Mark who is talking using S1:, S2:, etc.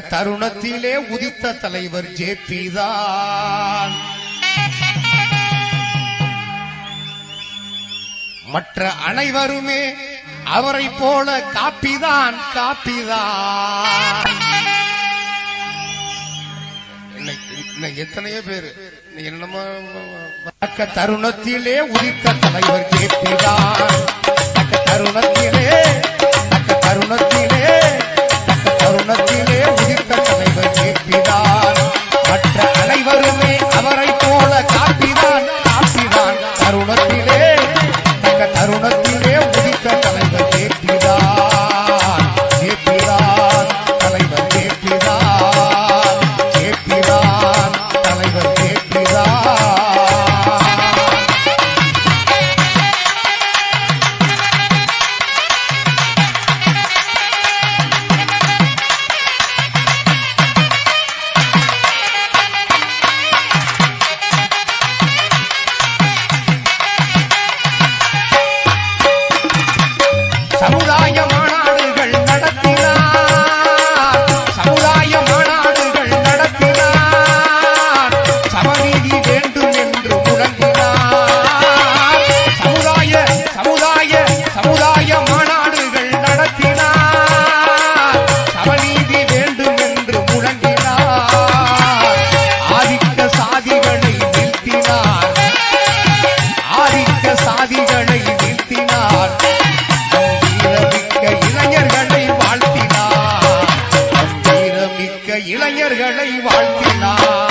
S1: தருணத்திலே உதித்த தலைவர் ஜே மற்ற அனைவருமே அவரை போல காப்பிதான் காப்பிதான் எத்தனையோ பேரு என்னமா தருணத்திலே உதித்த தலைவர் ஜே பி குணத்திலே இளைஞர்களை வாழ்த்தினார்.